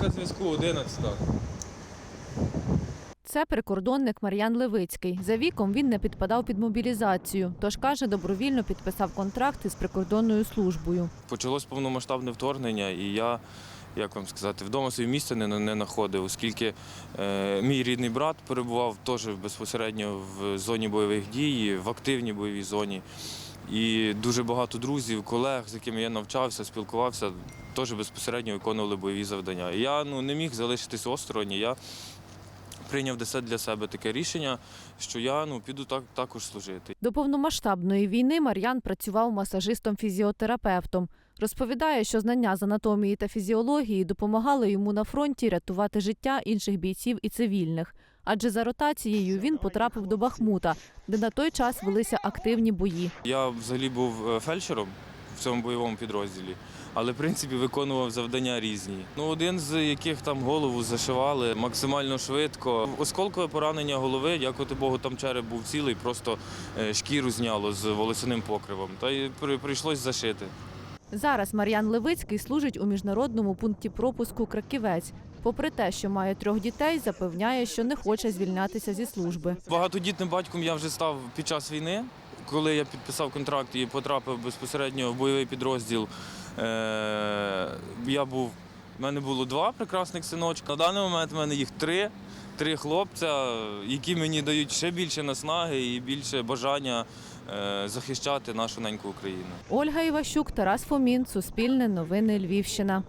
Операторка зв'язку 11. Це прикордонник Мар'ян Левицький. За віком він не підпадав під мобілізацію, тож каже, добровільно підписав контракт із прикордонною службою. Почалось повномасштабне вторгнення, і я, як вам сказати, вдома своє місце не, не знаходив, оскільки е, мій рідний брат перебував теж безпосередньо в зоні бойових дій, в активній бойовій зоні. І дуже багато друзів, колег, з якими я навчався, спілкувався, теж безпосередньо виконували бойові завдання. Я ну, не міг залишитись осторонь. Я прийняв для себе таке рішення, що я ну, піду так, також служити. До повномасштабної війни Мар'ян працював масажистом-фізіотерапевтом. Розповідає, що знання з анатомії та фізіології допомагали йому на фронті рятувати життя інших бійців і цивільних. Адже за ротацією він потрапив до Бахмута, де на той час велися активні бої. Я взагалі був е, фельдшером цьому бойовому підрозділі, але в принципі виконував завдання різні. Ну, один з яких там голову зашивали максимально швидко. Осколкове поранення голови, дякувати Богу, там череп був цілий, просто е, шкіру зняло з волосяним покривом. Та й при- прийшлось зашити. Зараз Мар'ян Левицький служить у міжнародному пункті пропуску Краківець. Попри те, що має трьох дітей, запевняє, що не хоче звільнятися зі служби. Багатодітним батьком я вже став під час війни, коли я підписав контракт і потрапив безпосередньо в бойовий підрозділ. Е, я був, в мене було два прекрасних синочка. На даний момент в мене їх три. Три хлопця, які мені дають ще більше наснаги і більше бажання е, захищати нашу неньку Україну. Ольга Іващук, Тарас Фомін, Суспільне новини Львівщина.